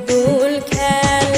পুতুল খেলা